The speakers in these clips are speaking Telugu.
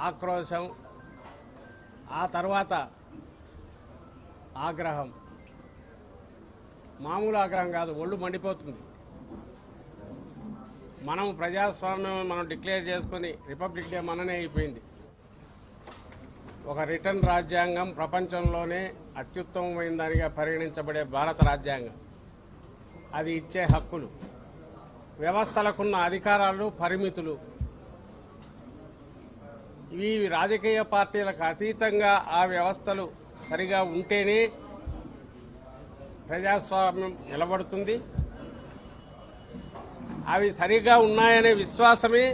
ఆక్రోశం ఆ తర్వాత ఆగ్రహం. మామూలు ఆగ్రహం కాదు ఒళ్ళు మండిపోతుంది. మనం ప్రజాస్వామ్యం మనం డిక్లేర్ చేసుకొని రిపబ్లిక్ డే మననే అయిపోయింది. ఒక రిటర్న్ రాజ్యాంగం ప్రపంచంలోనే అత్యుత్తమమైన దానిగా పరిగణించబడే భారత రాజ్యాంగం. అది ఇచ్చే హక్కులు వ్యవస్థలకున్న అధికారాలు పరిమితులు ఇవి రాజకీయ పార్టీలకు అతీతంగా ఆ వ్యవస్థలు సరిగా ఉంటేనే ప్రజాస్వామ్యం నిలబడుతుంది. అవి సరిగా ఉన్నాయనే విశ్వాసమే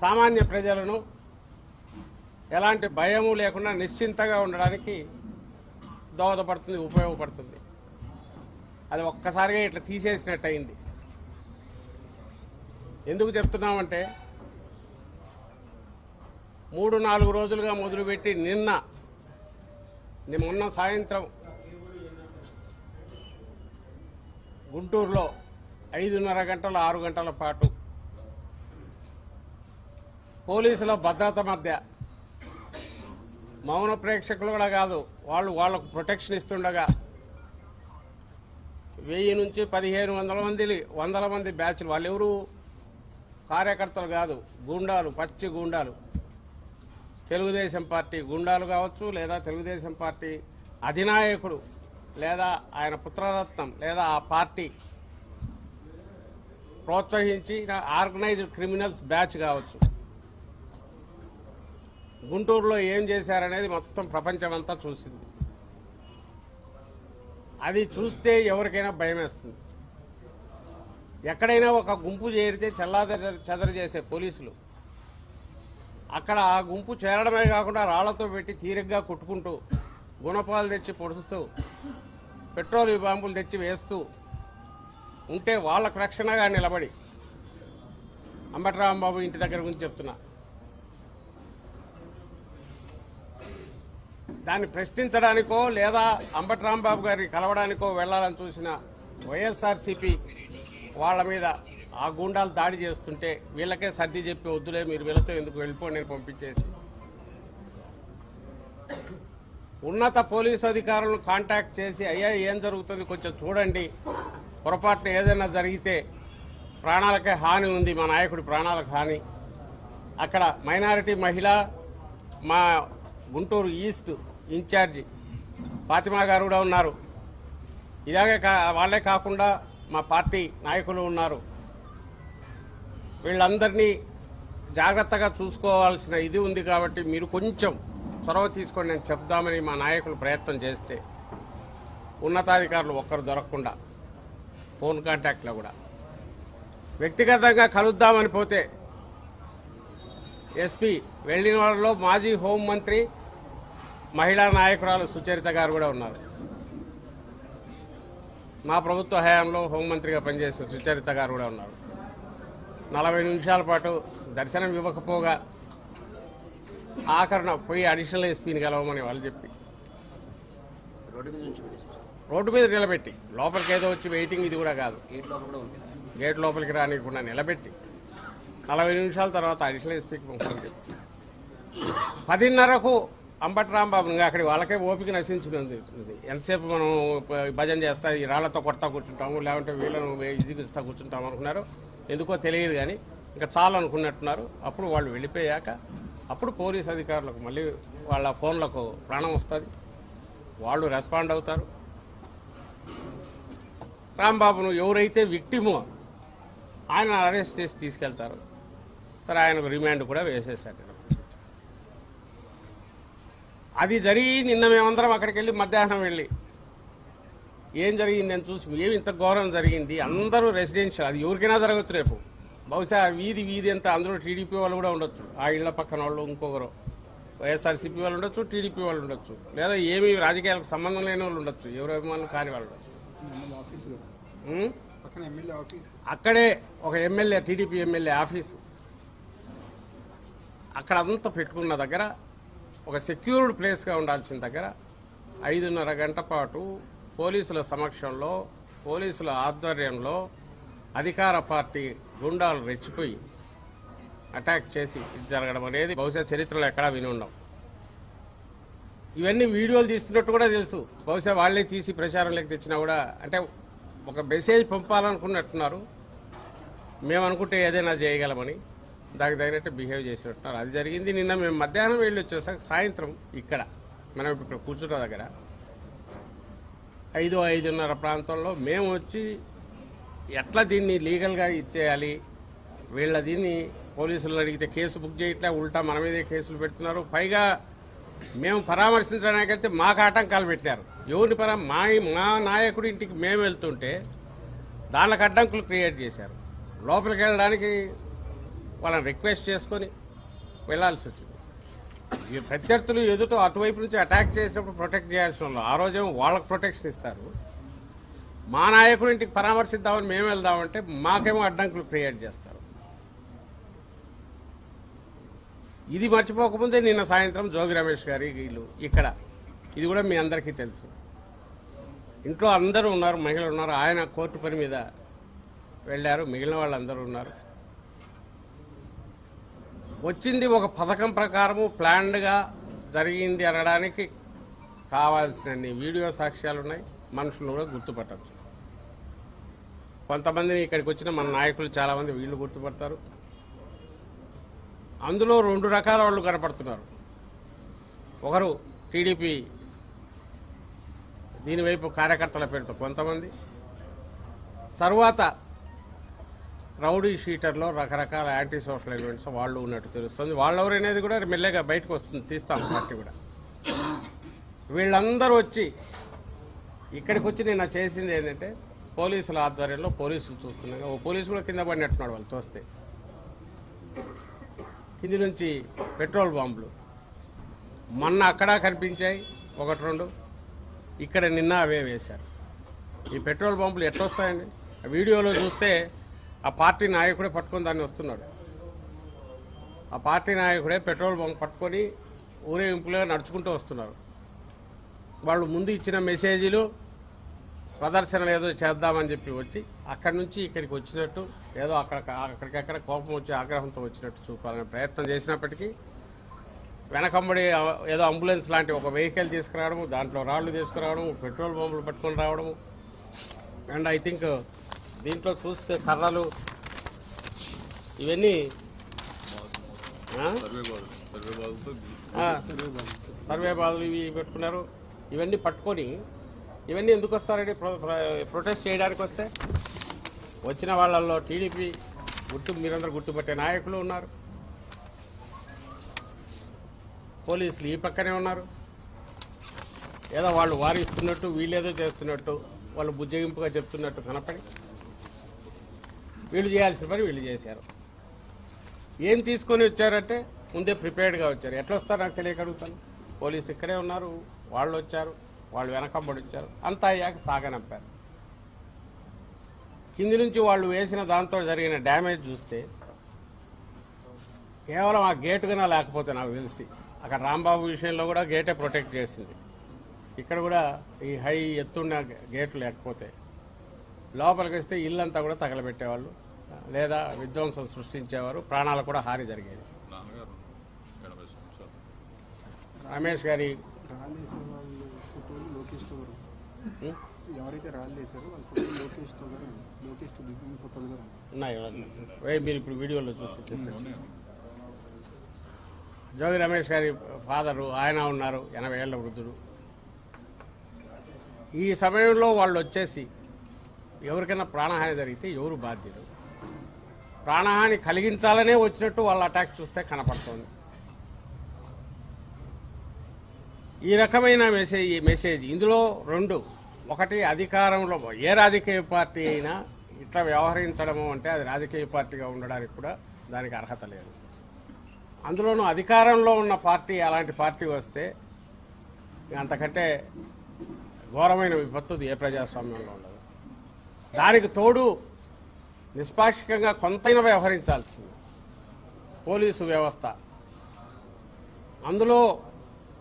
సామాన్య ప్రజలను ఎలాంటి భయము లేకుండా నిశ్చింతగా ఉండడానికి దోహదపడుతుంది ఉపయోగపడుతుంది. అది ఒక్కసారిగా ఇట్లా తీసేసినట్టు అయింది ఎందుకు చెప్తున్నామంటే మూడు నాలుగు రోజులుగా మొదలుపెట్టి నిన్న మొన్న సాయంత్రం గుంటూరులో ఐదున్నర గంటల ఆరు గంటల పాటు పోలీసుల భద్రత మధ్య మౌన ప్రేక్షకులు కూడా కాదు వాళ్ళు వాళ్ళకు ప్రొటెక్షన్ ఇస్తుండగా వెయ్యి నుంచి పదిహేను వందల మంది వందల మంది బ్యాచ్లు వాళ్ళెవరు కార్యకర్తలు కాదు గూండాలు పచ్చి గూండాలు. తెలుగుదేశం పార్టీ గుండాలు కావచ్చు లేదా తెలుగుదేశం పార్టీ అధినాయకుడు లేదా ఆయన పుత్రరత్నం లేదా ఆ పార్టీ ప్రోత్సహించిన ఆర్గనైజ్డ్ క్రిమినల్స్ బ్యాచ్ కావచ్చు. గుంటూరులో ఏం చేశారనేది మొత్తం ప్రపంచమంతా చూసింది. అది చూస్తే ఎవరికైనా భయం వేస్తుంది. ఎక్కడైనా ఒక గుంపు చేరితే చల్లాదర చెదరు చేసే పోలీసులు అక్కడ ఆ గుంపు చేరడమే కాకుండా రాళ్ళతో పెట్టి తీరిగ్గా కొట్టుకుంటూ గుణపాలు తెచ్చి పొడుస్తూ పెట్రోల్ బాంబులు తెచ్చి వేస్తూ ఉంటే వాళ్ళకు రక్షణగా నిలబడి. అంబటరాంబాబు ఇంటి దగ్గర గురించి చెప్తున్నా. దాన్ని ప్రశ్నించడానికో లేదా అంబటరాంబాబు గారిని కలవడానికో వెళ్ళాలని చూసిన వైఎస్ఆర్సీపీ వాళ్ళ మీద ఆ గూండాలు దాడి చేస్తుంటే వీళ్ళకే సర్ది చెప్పి వద్దులే మీరు వీళ్ళతో ఎందుకు వెళ్ళిపోండి నేను పంపించేసి. ఉన్నత పోలీసు అధికారులను కాంటాక్ట్ చేసి అయ్యా ఏం జరుగుతుంది? కొంచెం చూడండి. పొరపాటున ఏదైనా జరిగితే ప్రాణాలకే హాని ఉంది మా నాయకుడి ప్రాణాలకు హాని. అక్కడ మైనారిటీ మహిళ మా గుంటూరు ఈస్ట్ ఇన్ఛార్జి ఫాతిమా గారు కూడా ఉన్నారు. ఇలాగే కా వాళ్ళే కాకుండా మా పార్టీ నాయకులు ఉన్నారు. వీళ్ళందరినీ జాగ్రత్తగా చూసుకోవాల్సిన ఇది ఉంది కాబట్టి మీరు కొంచెం చొరవ తీసుకొని నేను చెప్దామని మా నాయకులు ప్రయత్నం చేస్తే ఉన్నతాధికారులు ఒక్కరు దొరకకుండా ఫోన్ కాంటాక్ట్లో కూడా. వ్యక్తిగతంగా కలుద్దామని పోతే ఎస్పీ వెళ్ళిన వాళ్ళలో మాజీ హోంమంత్రి మహిళా నాయకురాలు సుచరిత గారు కూడా ఉన్నారు. మా ప్రభుత్వ హయాంలో హోంమంత్రిగా పనిచేసిన సుచరిత గారు కూడా ఉన్నారు. నలభై నిమిషాల పాటు దర్శనం ఇవ్వకపోగా ఆఖరణ పోయి అడిషనల్ ఎస్పీని కలవమని వాళ్ళు చెప్పి. రోడ్డు మీద నిలబెట్టి. లోపలికి ఏదో వచ్చి వెయిటింగ్ ఇది కూడా కాదు. గేట్ లోపలికి రానియకుండా నిలబెట్టి. నలభై నిమిషాల తర్వాత అడిషనల్ ఎస్పీకి పంపడం చెప్పి. పదిన్నరకు అంబటి రాంబాబు ఇంకా అక్కడి వాళ్ళకే ఓపిక నశించినది. ఎంతసేపు మనం భజన చేస్తా ఈ రాళ్ళతో కొడతా కూర్చుంటాము లేకుంటే వీళ్ళను ఇది ఇస్తా కూర్చుంటాము అనుకున్నారు. ఎందుకో తెలియదు కానీ ఇంకా చాలనుకున్నట్టున్నారు అప్పుడు వాళ్ళు వెళ్ళిపోయాక అప్పుడు పోలీస్ అధికారులకు మళ్ళీ వాళ్ళ ఫోన్లకు ప్రాణం వస్తుంది. వాళ్ళు రెస్పాండ్ అవుతారు. రాంబాబును ఎవరైతే విక్టిమో ఆయన అరెస్ట్ చేసి తీసుకెళ్తారు. సరే ఆయనకు రిమాండ్ కూడా వేసేశారు. అది జరిగి నిన్న మేమందరం అక్కడికి వెళ్ళి మధ్యాహ్నం వెళ్ళి ఏం జరిగిందని చూసి ఏమి ఇంత ఘోరం జరిగింది? అందరూ రెసిడెన్షియల్ అది ఎవరికైనా జరగచ్చు రేపు. బహుశా వీధి వీధి అంతా అందులో టీడీపీ వాళ్ళు కూడా ఉండొచ్చు. ఆ ఇళ్ళ పక్కన వాళ్ళు ఇంకొకరు. వైఎస్ఆర్సీపీ వాళ్ళు ఉండొచ్చు టీడీపీ వాళ్ళు ఉండొచ్చు. లేదా ఏమి రాజకీయాలకు సంబంధం లేని వాళ్ళు ఉండొచ్చు. ఎవరు అభిమానులు కాని వాళ్ళు ఉండొచ్చు. అక్కడే ఒక ఎమ్మెల్యే టీడీపీ ఎమ్మెల్యే ఆఫీసు. అక్కడ అంతా పెట్టుకున్న దగ్గర ఒక సెక్యూర్డ్ ప్లేస్గా ఉండాల్సిన దగ్గర ఐదున్నర గంట పాటు పోలీసుల సమక్షంలో పోలీసుల ఆధ్వర్యంలో అధికార పార్టీ గుండాలు రెచ్చిపోయి అటాక్ చేసి జరగడం అనేది బహుశా చరిత్రలో ఎక్కడా విని ఉండం. ఇవన్నీ వీడియోలు తీస్తున్నట్టు కూడా తెలుసు. బహుశా వాళ్ళే తీసి ప్రచారంలోకి తెచ్చినా కూడా అంటే ఒక మెసేజ్ పంపాలనుకున్నట్టున్నారు. మేము అనుకుంటే ఏదైనా చేయగలమని దానికి తగినట్టు బిహేవ్ చేసినట్టున్నారు. అది జరిగింది నిన్న మేము మధ్యాహ్నం వెళ్ళి వచ్చేసాక సాయంత్రం ఇక్కడ మనం ఇప్పుడు ఇక్కడ కూర్చున్న దగ్గర. ఐదు ఐదున్నర ప్రాంతంలో మేము వచ్చి ఎట్లా దీన్ని లీగల్గా ఇచ్చేయాలి? వీళ్ళ దీన్ని పోలీసులు అడిగితే కేసు బుక్ చేయట్లే ఉల్టా మన మీదే కేసులు పెడుతున్నారు. పైగా మేము పరామర్శించడానికి మాకు ఆటంకాలు పెట్టారు. ఎవరిని పరా మా మా నాయకుడి ఇంటికి మేము వెళ్తుంటే దానికి అడ్డంకులు క్రియేట్ చేశారు. లోపలికి వెళ్ళడానికి వాళ్ళని రిక్వెస్ట్ చేసుకొని వెళ్ళాల్సి వచ్చింది. ఈ ప్రత్యర్థులు ఎదుట అటువైపు నుంచి అటాక్ చేసినప్పుడు ప్రొటెక్ట్ చేయాల్సిన వాళ్ళు ఆ రోజేమో వాళ్ళకి ప్రొటెక్షన్ ఇస్తారు. మా నాయకుడు ఇంటికి పరామర్శిద్దామని మేము వెళ్దామంటే మాకేమో అడ్డంకులు క్రియేట్ చేస్తారు. ఇది మర్చిపోకముందే నిన్న సాయంత్రం జోగి రమేష్ గారి వీళ్ళు ఇక్కడ. ఇది కూడా మీ అందరికీ తెలుసు. ఇంట్లో అందరూ ఉన్నారు మహిళలు ఉన్నారు. ఆయన కోర్టు పని మీద వెళ్ళారు. మిగిలిన వాళ్ళందరూ ఉన్నారు. వచ్చింది ఒక పథకం ప్రకారము ప్లాన్డ్గా జరిగింది అనడానికి కావాల్సినన్ని వీడియో సాక్ష్యాలు ఉన్నాయి మనుషులు కూడా గుర్తుపట్టచ్చు. కొంతమందిని ఇక్కడికి వచ్చిన మన నాయకులు చాలామంది వీళ్ళు గుర్తుపడతారు. అందులో రెండు రకాల వాళ్ళు కనపడుతున్నారు. ఒకరు టీడీపీ దీనివైపు కార్యకర్తల పేరుతో కొంతమంది. తరువాత రౌడీ షీటర్లో రకరకాల యాంటీ సోషల్ ఎలిమెంట్స్ వాళ్ళు ఉన్నట్టు తెలుస్తుంది. వాళ్ళు ఎవరనేది కూడా మెల్లగా బయటకు వస్తుంది. తీస్తాం పార్టీ కూడా. వీళ్ళందరూ వచ్చి ఇక్కడికి వచ్చి నిన్న చేసింది ఏంటంటే పోలీసుల ఆధ్వర్యంలో పోలీసులు చూస్తున్నాగా ఓ పోలీసు కూడా కింద పడినట్టున్నాడు వాళ్ళు తోస్తే. కింది నుంచి పెట్రోల్ బాంబులు. మొన్న అక్కడ కనిపించాయి. ఒకటి రెండు. ఇక్కడ నిన్న అవే వేశారు. ఈ పెట్రోల్ బాంబులు ఎట్లొస్తాయండి? ఆ వీడియోలో చూస్తే ఆ పార్టీ నాయకుడే పట్టుకొని దాన్ని వస్తున్నాడు. ఆ పార్టీ నాయకుడే పెట్రోల్ బంక్ పట్టుకొని ఊరేగింపులుగా నడుచుకుంటూ వస్తున్నారు. వాళ్ళు ముందు ఇచ్చిన మెసేజీలు ప్రదర్శనలు ఏదో చేద్దామని చెప్పి వచ్చి అక్కడి నుంచి ఇక్కడికి వచ్చినట్టు ఏదో అక్కడ అక్కడికక్కడ కోపం వచ్చి ఆగ్రహంతో వచ్చినట్టు చూపాలనే ప్రయత్నం చేసినప్పటికీ వెనకంబడి ఏదో అంబులెన్స్ లాంటి ఒక వెహికల్ తీసుకురావడము దాంట్లో రాళ్ళు తీసుకురావడము పెట్రోల్ పంపులు పట్టుకొని రావడము. అండ్ ఐ థింక్ దీంట్లో చూస్తే కర్రలు ఇవన్నీ సర్వే బాధలు ఇవి పెట్టుకున్నారు. ఇవన్నీ పట్టుకొని ఇవన్నీ ఎందుకు వస్తారండి? ప్రొ- ప్రొటెస్ట్ చేయడానికి వస్తే వచ్చిన వాళ్ళల్లో టీడీపీ గుర్తు మీరందరూ గుర్తుపట్టే నాయకులు ఉన్నారు. పోలీసులు ఈ పక్కనే ఉన్నారు. ఏదో వాళ్ళు వారిస్తున్నట్టు వీళ్ళేదో చేస్తున్నట్టు వాళ్ళు బుజ్జగింపుగా చెప్తున్నట్టు కనపడి వీళ్ళు చేయాల్సిన పని వీళ్ళు చేశారు. ఏం తీసుకొని వచ్చారంటే ముందే ప్రిపేర్డ్గా వచ్చారు. ఎట్లా వస్తారు నాకు తెలియక అడుగుతాను పోలీసు ఇక్కడే ఉన్నారు వాళ్ళు వచ్చారు వాళ్ళు వెనకంబడి వచ్చారు. అంతా అయ్యాక సాగనంపారు కింది నుంచి వాళ్ళు వేసిన దాంతో జరిగిన డ్యామేజ్ చూస్తే కేవలం ఆ గేటుగానే కన్నా లేకపోతే నాకు తెలిసి అక్కడ రాంబాబు విషయంలో కూడా గేటే ప్రొటెక్ట్ చేసింది. ఇక్కడ కూడా ఈ హై ఎత్తున్న గేట్లు లేకపోతే లోపలికి వస్తే ఇల్లంతా కూడా తగలబెట్టేవాళ్ళు. లేదా విధ్వంసం సృష్టించేవారు. ప్రాణాలకు కూడా హాని జరిగేది. రమేష్ గారి ఉన్నాయి మీరు ఇప్పుడు వీడియోలో చూసి జోగి రమేష్ గారి ఫాదరు ఆయన ఉన్నారు ఎనభై ఏళ్ళ వృద్ధుడు. ఈ సమయంలో వాళ్ళు వచ్చేసి ఎవరికైనా ప్రాణహాని జరిగితే ఎవరు బాధ్యులు? ప్రాణహాని కలిగించాలనే వచ్చినట్టు వాళ్ళ అటాక్స్ చూస్తే కనపడుతోంది. ఈ రకమైన మెసేజ్ మెసేజ్ ఇందులో రెండు. ఒకటి అధికారంలో ఏ రాజకీయ పార్టీ అయినా ఇట్లా వ్యవహరించడము అంటే అది రాజకీయ పార్టీగా ఉండడానికి కూడా దానికి అర్హత లేదు. అందులోనూ అధికారంలో ఉన్న పార్టీ అలాంటి పార్టీ వస్తే అంతకంటే ఘోరమైన విపత్తు ఏ ప్రజాస్వామ్యంలో ఉండదు. దానికి తోడు నిష్పాక్షికంగా కొంతైనా వ్యవహరించాల్సింది. పోలీసు వ్యవస్థ. అందులో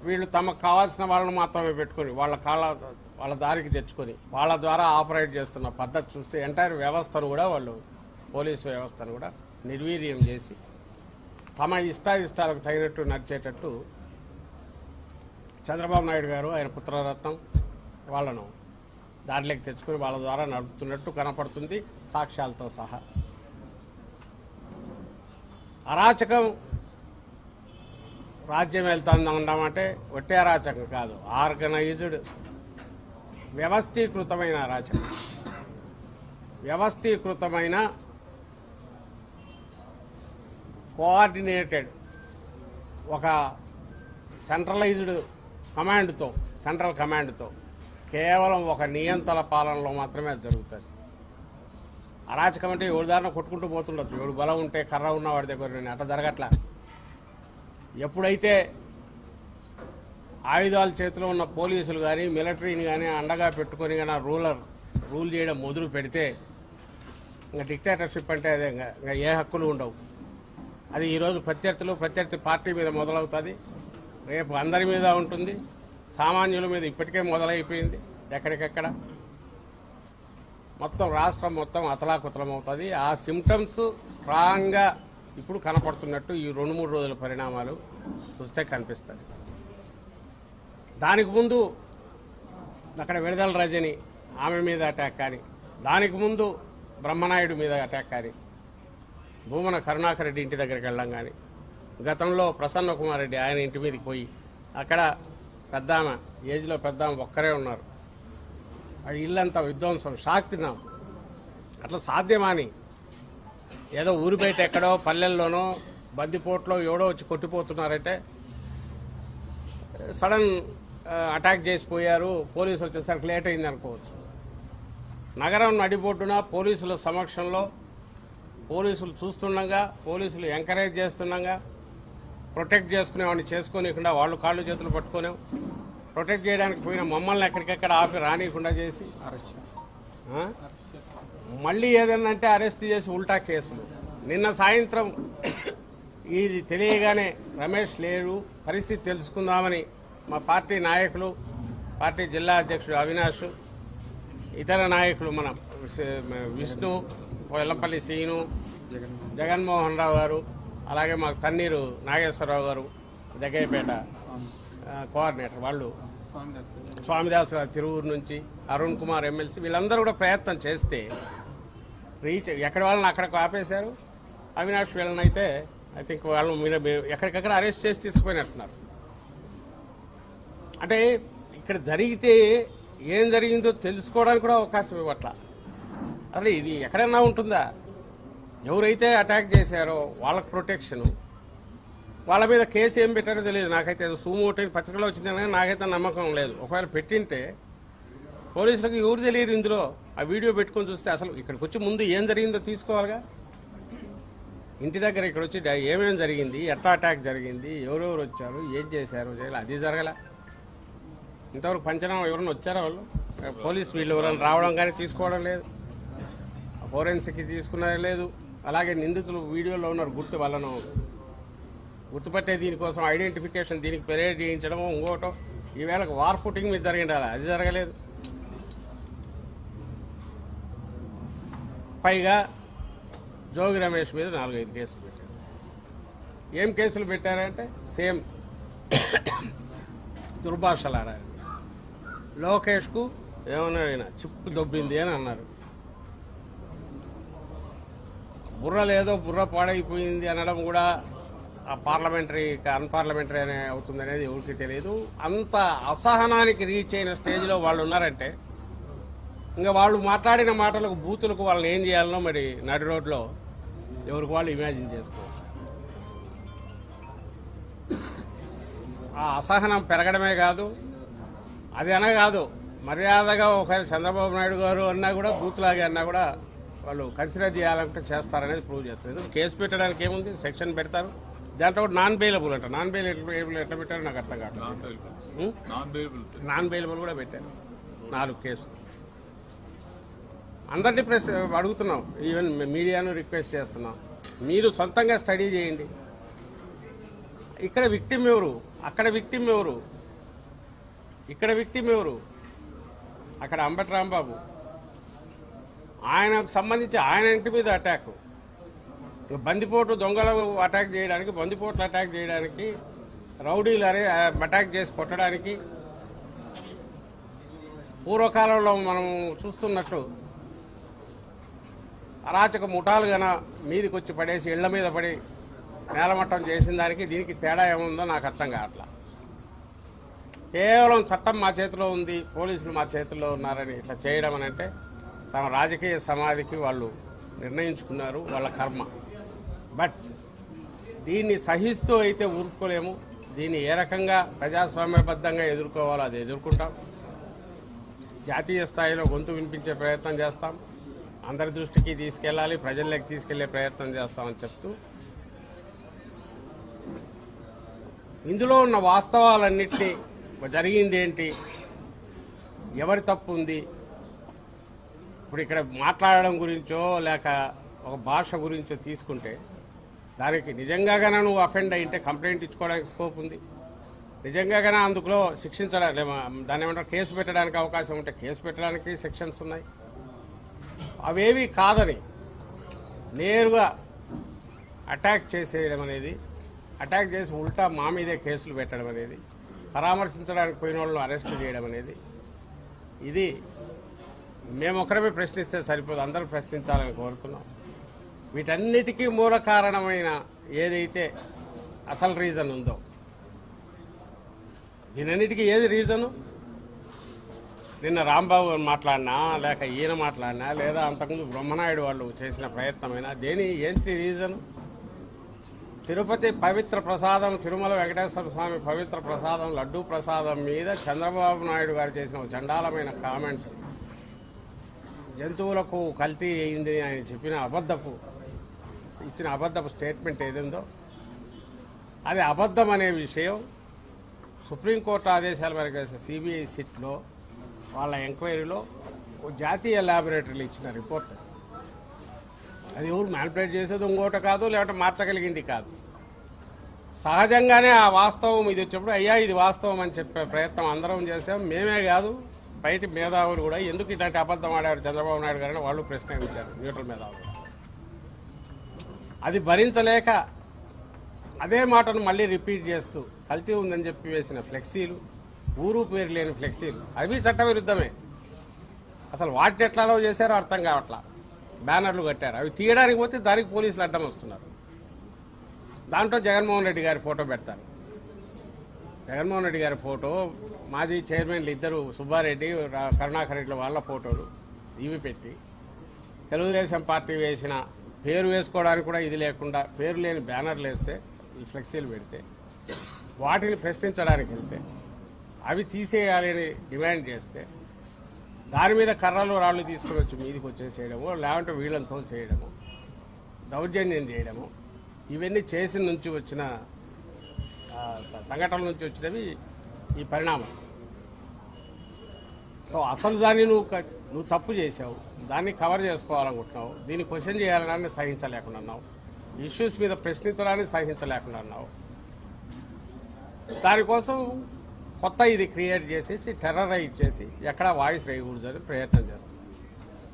వీళ్ళు తమకు కావాల్సిన వాళ్ళని మాత్రమే పెట్టుకొని వాళ్ళ కాళ్ళ వాళ్ళ దారికి తెచ్చుకొని వాళ్ళ ద్వారా ఆపరేట్ చేస్తున్న పద్ధతి చూస్తే ఎంటైర్ వ్యవస్థను కూడా వాళ్ళు పోలీసు వ్యవస్థను కూడా నిర్వీర్యం చేసి తమ ఇష్టాయిష్టాలకు తగినట్టు నడిచేటట్టు చంద్రబాబు నాయుడు గారు ఆయన పుత్రరత్నం వాళ్ళను దారిలోకి తెచ్చుకుని వాళ్ళ ద్వారా నడుపుతున్నట్టు కనపడుతుంది సాక్ష్యాలతో సహా. అరాచకం రాజ్యం వెళ్తుంది అనడం ఒట్టే అరాచకం కాదు ఆర్గనైజ్డ్ వ్యవస్థీకృతమైన అరాచకం. వ్యవస్థీకృతమైన కోఆర్డినేటెడ్ ఒక సెంట్రలైజ్డ్ కమాండ్తో సెంట్రల్ కమాండ్తో కేవలం ఒక నియంత్రణ పాలనలో మాత్రమే అది జరుగుతుంది. అరాచకం అంటే ఎవరి దారిన కొట్టుకుంటూ పోతుండొచ్చు. ఎవడు బలం ఉంటే కర్ర ఉన్న వాడి దగ్గర నేను అట్లా జరగట్లా. ఎప్పుడైతే ఆయుధాల చేతిలో ఉన్న పోలీసులు కానీ మిలిటరీని కానీ అండగా పెట్టుకొని కానీ రూలర్ రూల్ చేయడం మొదలు పెడితే ఇంకా డిక్టేటర్షిప్ అంటే అదే ఇంకా ఇంకా ఏ హక్కులు ఉండవు. అది ఈరోజు ప్రత్యర్థులు ప్రత్యర్థి పార్టీ మీద మొదలవుతుంది. రేపు అందరి మీద ఉంటుంది. సామాన్యుల మీద ఇప్పటికే మొదలైపోయింది ఎక్కడికెక్కడ. మొత్తం రాష్ట్రం మొత్తం అతలాకుతలం అవుతుంది ఆ సిమ్టమ్స్ స్ట్రాంగ్గా ఇప్పుడు కనపడుతున్నట్టు ఈ రెండు మూడు రోజుల పరిణామాలు చూస్తే కనిపిస్తుంది దానికి ముందు అక్కడ విడుదల రజని ఆమె మీద అటాక్ కానీ దానికి ముందు బ్రహ్మనాయుడు మీద అటాక్ కానీ భూమన కరుణాకర్ రెడ్డి ఇంటి దగ్గరికి వెళ్ళడం కానీ గతంలో ప్రసన్న కుమార్ రెడ్డి ఆయన ఇంటి మీదకి పోయి అక్కడ పెద్ద ఆమె ఏజ్లో పెద్ద ఆమె ఒక్కరే ఉన్నారు. ఆ ఇల్లంతా విధ్వంసం షాక్ తిన్నాం అట్లా సాధ్యమాని. ఏదో ఊరి బయట ఎక్కడో పల్లెల్లోనో బందిపోట్లో ఎవడో వచ్చి కొట్టిపోతున్నారంటే సడన్ అటాక్ చేసిపోయారు పోలీసు వచ్చేసరికి లేట్ అయింది అనుకోవచ్చు. నగరం నడిబొడ్డున పోలీసుల సమక్షంలో పోలీసులు చూస్తుండగా పోలీసులు ఎంకరేజ్ చేస్తుండగా ప్రొటెక్ట్ చేసుకునేవాడిని చేసుకోనికుండా వాళ్ళు కాళ్ళు చేతులు పట్టుకునేం ప్రొటెక్ట్ చేయడానికి పోయిన మమ్మల్ని ఎక్కడికెక్కడ ఆపి రానియకుండా చేసి అరెస్ట్ మళ్ళీ ఏదన్నా అంటే అరెస్ట్ చేసి ఉల్టా కేసులు నిన్న సాయంత్రం ఇది తెలియగానే రమేష్ లేరు పరిస్థితి తెలుసుకుందామని మా పార్టీ నాయకులు పార్టీ జిల్లా అధ్యక్షుడు అవినాష్ ఇతర నాయకులు మన విష్ణు వెల్లంపల్లి సీను జగన్మోహన్ రావు గారు అలాగే మాకు తన్నీరు నాగేశ్వరరావు గారు జగ్గయ్యపేట కోఆర్డినేటర్ వాళ్ళు. గారు. స్వామిదాస్ గారు తిరువురు నుంచి అరుణ్ కుమార్ ఎమ్మెల్సీ వీళ్ళందరూ కూడా ప్రయత్నం చేస్తే రీచ్ ఎక్కడ వాళ్ళని అక్కడికి ఆపేశారు. అవినాష్ వీళ్ళని అయితే ఐ థింక్ వాళ్ళు మీరు ఎక్కడికక్కడ అరెస్ట్ చేసి తీసుకుపోయినట్టున్నారు. అంటే ఇక్కడ జరిగితే ఏం జరిగిందో తెలుసుకోవడానికి కూడా అవకాశం ఇవ్వట్ల. అసలు ఇది ఎక్కడన్నా ఉంటుందా? ఎవరైతే అటాక్ చేశారో వాళ్ళకి ప్రొటెక్షను వాళ్ళ మీద కేసు ఏం పెట్టారో తెలియదు. నాకైతే అది సూమోటైన పత్రికలో వచ్చిందని నాకైతే నమ్మకం లేదు. ఒకవేళ పెట్టింటే పోలీసులకు ఎవరు తెలియరు ఇందులో? ఆ వీడియో పెట్టుకొని చూస్తే అసలు ఇక్కడికి వచ్చి ముందు ఏం జరిగిందో తీసుకోవాలిగా? ఇంటి దగ్గర ఇక్కడ వచ్చి ఏమేమి జరిగింది? ఎట్లా అటాక్ జరిగింది? ఎవరెవరు వచ్చారు? ఏం చేశారు? అది జరగలే? ఇంతవరకు పంచనామా ఎవరైనా వచ్చారా వాళ్ళు? పోలీస్ వీళ్ళు ఎవరైనా రావడం కానీ తీసుకోవడం లేదు. ఫోరెన్సిక్ తీసుకున్నది లేదు. అలాగే నిందితులు వీడియోలో ఉన్నారు గుర్తు వాళ్ళను గుర్తుపట్టే దీనికోసం ఐడెంటిఫికేషన్ దీనికి పెరేడ్ చేయించడం ఇంకోటో. ఈవేళకు వార్ ఫుటింగ్ మీద జరిగింది అలా. అది జరగలేదు. పైగా జోగి రమేష్ మీద నాలుగైదు కేసులు పెట్టారు. ఏం కేసులు పెట్టారంటే సేమ్ దుర్భాషలారా లోకేష్కు ఏమన్నా చిప్పు దొబ్బింది అని అన్నారు. బుర్ర లేదో బుర్ర పాడైపోయింది అనడం కూడా ఆ పార్లమెంటరీ అన్పార్లమెంటరీ అనే అవుతుంది అనేది ఎవరికి తెలియదు. అంత అసహనానికి రీచ్ అయిన స్టేజ్లో వాళ్ళు ఉన్నారంటే ఇంకా వాళ్ళు మాట్లాడిన మాటలకు బూతులకు వాళ్ళని ఏం చేయాలనో మరి నడి రోడ్లో ఎవరికి వాళ్ళు ఇమాజిన్ చేసుకోవచ్చు. ఆ అసహనం పెరగడమే కాదు అది అనగాదు మర్యాదగా ఒకవేళ చంద్రబాబు నాయుడు గారు అన్నా కూడా బూత్లాగే అన్నా కూడా వాళ్ళు కన్సిడర్ చేయాలంటే చేస్తారనేది ప్రూవ్ చేస్తారు. కేసు పెట్టడానికి ఏముంది? సెక్షన్ పెడతారు. దాంట్లో నాన్ బెయిలబుల్ అంట. నాన్ బెయిలబుల్ ఎట్లా పెట్టారో నాకు అర్థం కావట్లేదు. నాన్ బెయిలబుల్ నాన్ కూడా పెట్టారు. నాలుగు కేసులు. అందరినీ ప్రెస్ అడుగుతున్నాం. ఈవెన్ మీడియాను రిక్వెస్ట్ చేస్తున్నాం. మీరు సొంతంగా స్టడీ చేయండి. ఇక్కడ విక్టిమ్ ఎవరు? అక్కడ విక్టిమ్ ఎవరు? ఇక్కడ విక్టిమ్ ఎవరు? అక్కడ అంబటి రాంబాబు. ఆయనకు సంబంధించి ఆయన ఇంటి మీద అటాక్ బందిపోటు దొంగలు అటాక్ చేయడానికి బందిపోట్లు అటాక్ చేయడానికి రౌడీలు అని అటాక్ చేసి కొట్టడానికి పూర్వకాలంలో మనం చూస్తున్నట్టు అరాచక ముఠాలు గన మీదికి వచ్చి పడేసి ఇళ్ళ మీద పడి నేలమట్టం చేసిన దానికి దీనికి తేడా ఏముందో నాకు అర్థం కావట్లా. కేవలం చట్టం మా చేతిలో ఉంది పోలీసులు మా చేతిలో ఉన్నారని ఇట్లా చేయడం అని అంటే తమ రాజకీయ సమాధికి వాళ్ళు నిర్ణయించుకున్నారు వాళ్ళ కర్మ. బట్ దీన్ని సహిస్తూ అయితే ఊరుకోలేము. దీన్ని ఏ రకంగా ప్రజాస్వామ్యబద్ధంగా ఎదుర్కోవాలో అది ఎదుర్కొంటాం. జాతీయ స్థాయిలో గొంతు వినిపించే ప్రయత్నం చేస్తాం. అందరి దృష్టికి తీసుకెళ్ళాలి ప్రజల్లోకి తీసుకెళ్ళే ప్రయత్నం చేస్తామని చెప్తూ ఇందులో ఉన్న వాస్తవాలన్నింటినీ జరిగింది ఏంటి ఎవరి తప్పు ఉంది? ఇప్పుడు ఇక్కడ మాట్లాడడం గురించో లేక ఒక భాష గురించో తీసుకుంటే దానికి నిజంగాగానే నువ్వు అఫెండ్ అయింటే కంప్లైంట్ ఇచ్చుకోవడానికి స్కోప్ ఉంది? నిజంగాగానే అందులో శిక్షించడానికి దాని ఏమంటారు కేసు పెట్టడానికి అవకాశం ఉంటే కేసు పెట్టడానికి సెక్షన్స్ ఉన్నాయి. అవేవి కాదని నేరుగా అటాక్ చేసేయడం అనేది అటాక్ చేసి ఉల్టా మా మీదే కేసులు పెట్టడం అనేది పరామర్శించడానికి పోయిన వాళ్ళని అరెస్ట్ చేయడం అనేది ఇది మేము ఒకరమే ప్రశ్నిస్తే సరిపోదు అందరూ ప్రశ్నించాలని కోరుతున్నాం. వీటన్నిటికీ మూల కారణమైన ఏదైతే అసలు రీజన్ ఉందో దీనన్నిటికీ ఏది రీజను? నిన్న రాంబాబు మాట్లాడినా లేక ఈయన మాట్లాడినా లేదా అంతకుముందు బ్రహ్మనాయుడు వాళ్ళు చేసిన ప్రయత్నమైనా దేని ఏంటి రీజను? తిరుపతి పవిత్ర ప్రసాదం తిరుమల వెంకటేశ్వర స్వామి పవిత్ర ప్రసాదం లడ్డూ ప్రసాదం మీద చంద్రబాబు నాయుడు గారు చేసిన ఒక చండాలమైన కామెంట్ జంతువులకు కల్తీ అయింది ఆయన చెప్పిన అబద్ధపు ఇచ్చిన అబద్ధపు స్టేట్మెంట్ ఏదిందో అది అబద్ధం అనే విషయం సుప్రీంకోర్టు ఆదేశాల మేరకు సిబిఐ సిట్లో వాళ్ళ ఎంక్వైరీలో ఓ జాతీయ ల్యాబొరేటరీలు ఇచ్చిన రిపోర్ట్. అది ఎవరు మ్యానిపులేట్ చేసేది ఇంకోటి కాదు లేకపోతే మార్చగలిగింది కాదు. సహజంగానే ఆ వాస్తవం ఇది వచ్చినప్పుడు అయ్యా ఇది వాస్తవం అని చెప్పే ప్రయత్నం అందరం చేసాం మేమే కాదు పైటి మేధావులు కూడా ఎందుకు ఇట్లాంటి అబద్ధం ఆడారు చంద్రబాబు నాయుడు గారని వాళ్ళు ప్రశ్నించారు. న్యూట్రల్ మేధావులు అది భరించలేక అదే మాటను మళ్ళీ రిపీట్ చేస్తూ కల్తీ ఉందని చెప్పి వేసిన ఫ్లెక్సీలు ఊరు పేరు లేని ఫ్లెక్సీలు అవి చట్టవిరుద్ధమే అసలు వాటిని ఎట్లా చేశారో అర్థం కావట్లా. బ్యానర్లు కట్టారు. అవి తీయడానికి పోతే దానికి పోలీసులు అడ్డం వస్తున్నారు. దాంట్లో జగన్మోహన్ రెడ్డి గారి ఫోటో పెడతారు. జగన్మోహన్ రెడ్డి గారి ఫోటో మాజీ చైర్మన్లు ఇద్దరు సుబ్బారెడ్డి రా- కరుణాకర్ రెడ్డి వాళ్ళ ఫోటోలు ఇవి పెట్టి తెలుగుదేశం పార్టీ వేసిన పేరు వేసుకోవడానికి కూడా ఇది లేకుండా పేరు లేని బ్యానర్లు వేస్తే ఈ ఫ్లెక్సీలు పెడితే వాటిని ప్రశ్నించడానికి వెళ్తే అవి తీసేయాలని డిమాండ్ చేస్తే దాని మీద కర్రలు రాళ్ళు తీసుకుని వచ్చి మీదికి వచ్చేసేయడము లేకుంటే వీళ్ళంతో చేయడము దౌర్జన్యం చేయడము ఇవన్నీ చేసి నుంచి వచ్చిన సంఘటనల నుంచి వచ్చినవి ఈ పరిణామం. సో అసలు దాన్ని నువ్వు నువ్వు తప్పు చేసావు దాన్ని కవర్ చేసుకోవాలనుకుంటున్నావు. దీన్ని క్వశ్చన్ చేయాలని సహించలేకుండా ఉన్నావు ఇష్యూస్ మీద ప్రశ్నించడానికి సహించలేకుండా ఉన్నావు దానికోసం కొత్త ఇది క్రియేట్ చేసేసి టెర్రరైజ్ చేసి ఎక్కడ వాయిస్ రేయకూడదు అని ప్రయత్నం చేస్తాం.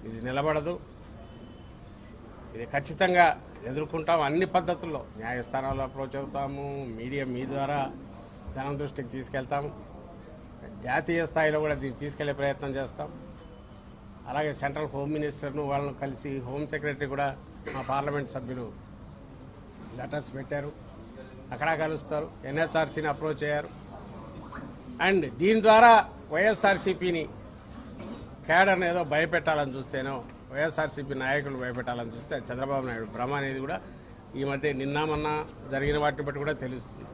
ఇది నిలబడదు. ఇది ఖచ్చితంగా ఎదుర్కొంటాం అన్ని పద్ధతుల్లో. న్యాయస్థానాల్లో అప్రోచ్ అవుతాము మీడియా మీ ద్వారా జనం దృష్టికి తీసుకెళ్తాము జాతీయ స్థాయిలో కూడా దీన్ని తీసుకెళ్ళే ప్రయత్నం చేస్తాం. అలాగే సెంట్రల్ హోమ్ మినిస్టర్ను వాళ్ళను కలిసి హోమ్ సెక్రటరీ కూడా మా పార్లమెంట్ సభ్యులు లెటర్స్ పెట్టారు. అక్కడ కలుస్తారు. ఎన్హెచ్ఆర్సీని అప్రోచ్ అయ్యారు. అండ్ దీని ద్వారా వైఎస్ఆర్సీపీని కేడర్ని ఏదో భయపెట్టాలని చూస్తేనో వైఎస్ఆర్సీపీ నాయకులు భయపెట్టాలని చూస్తే చంద్రబాబు నాయుడు భ్రమ అనేది కూడా ఈ మధ్య నిన్నామన్నా జరిగిన వాటిని బట్టి కూడా తెలుస్తుంది.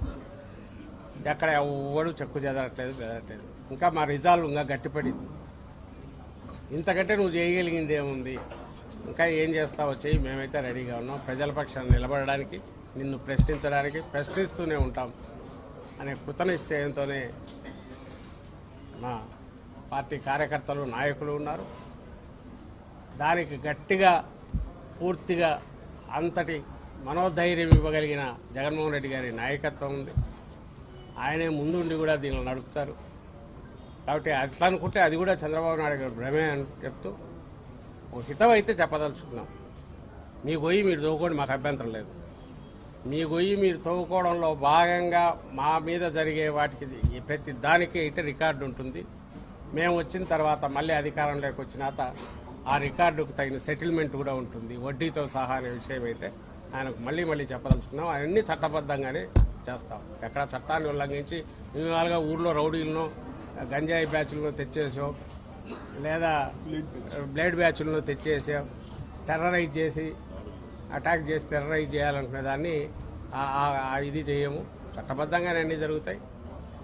ఎక్కడ ఎవడు చెక్కు చెదరట్లేదు బెదరట్లేదు. ఇంకా మా రిజాల్వ్ ఇంకా గట్టిపడింది. ఇంతకంటే నువ్వు చేయగలిగింది ఏముంది? ఇంకా ఏం చేస్తావో చెయ్యి మేమైతే రెడీగా ఉన్నాం. ప్రజల పక్షాన్ని నిలబడడానికి నిన్ను ప్రశ్నించడానికి ప్రశ్నిస్తూనే ఉంటాం అనే కృత నిశ్చయంతోనే మా పార్టీ కార్యకర్తలు నాయకులు ఉన్నారు. దానికి గట్టిగా పూర్తిగా అంతటి మనోధైర్యం ఇవ్వగలిగిన జగన్మోహన్ రెడ్డి గారి నాయకత్వం ఉంది. ఆయనే ముందుండి కూడా దీనిని నడుపుతారు. కాబట్టి అట్లా అనుకుంటే అది కూడా చంద్రబాబు నాయుడు గారు భ్రమే అని చెప్తూ ఒక హితం అయితే చెప్పదలుచుకున్నాం. మీ గొయ్యి మీరు తవ్వుకోండి మాకు అభ్యంతరం లేదు. మీ గొయ్యి మీరు తవ్వుకోవడంలో భాగంగా మా మీద జరిగే వాటికి ప్రతి దానికి ఇటు రికార్డు ఉంటుంది. మేము వచ్చిన తర్వాత మళ్ళీ అధికారంలోకి వచ్చినాక ఆ రికార్డుకు తగిన సెటిల్మెంట్ కూడా ఉంటుంది. వడ్డీతో సహా అనే విషయం అయితే ఆయనకు మళ్ళీ మళ్ళీ చెప్పదలుచుకున్నాం. అవన్నీ చట్టబద్ధంగానే చేస్తాం. ఎక్కడ చట్టాన్ని ఉల్లంఘించి ఇవాళగా ఊర్లో రౌడీలను గంజాయి బ్యాచ్లను తెచ్చేసాం. లేదా బ్లేడ్ బ్యాచ్లను తెచ్చేసాం. టెర్రరైజ్ చేసి అటాక్ చేసి టెర్రరైజ్ చేయాలనుకునే దాన్ని ఇది చేయము. చట్టబద్ధంగానే అన్నీ జరుగుతాయి.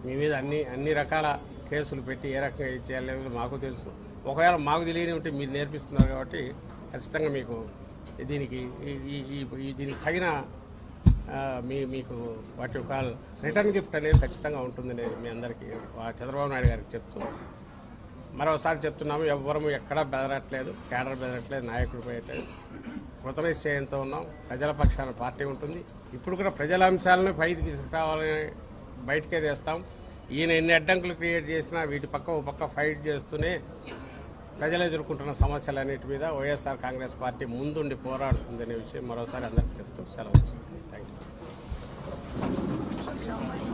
మీ మీద అన్ని అన్ని రకాల కేసులు పెట్టి ఏ రకంగా చేయాలనేది మాకు తెలుసు. ఒకవేళ మాకు తెలియని ఉంటే మీరు నేర్పిస్తున్నారు కాబట్టి ఖచ్చితంగా మీకు దీనికి ఈ- ఈ- దీనికి తగిన మీ మీకు వాటి యొక్క రిటర్న్ గిఫ్ట్ అనేది ఖచ్చితంగా ఉంటుందని మీ అందరికీ చంద్రబాబు నాయుడు గారికి చెప్తూ మరోసారి చెప్తున్నాము ఎవ్వరము ఎక్కడా బెదరట్లేదు కేడర్ బెదరట్లేదు నాయకుడు పోయట్లేదు కృతనిశ్చయంతో ఉన్నాం ప్రజల పక్షాన పార్టీ ఉంటుంది. ఇప్పుడు కూడా ప్రజల అంశాలను పైకి తీసుకురావాలని బయటకే తెస్తాం. ఈయన ఎన్ని అడ్డంకులు క్రియేట్ చేసినా వీటి పక్క ఒక పక్క ఫైట్ చేస్తూనే ప్రజలు ఎదుర్కొంటున్న సమస్యలన్నిటి మీద వైఎస్ఆర్ కాంగ్రెస్ పార్టీ ముందుండి పోరాడుతుందనే విషయం మరోసారి అందరికీ చెప్తూ సెలవు థ్యాంక్ యూ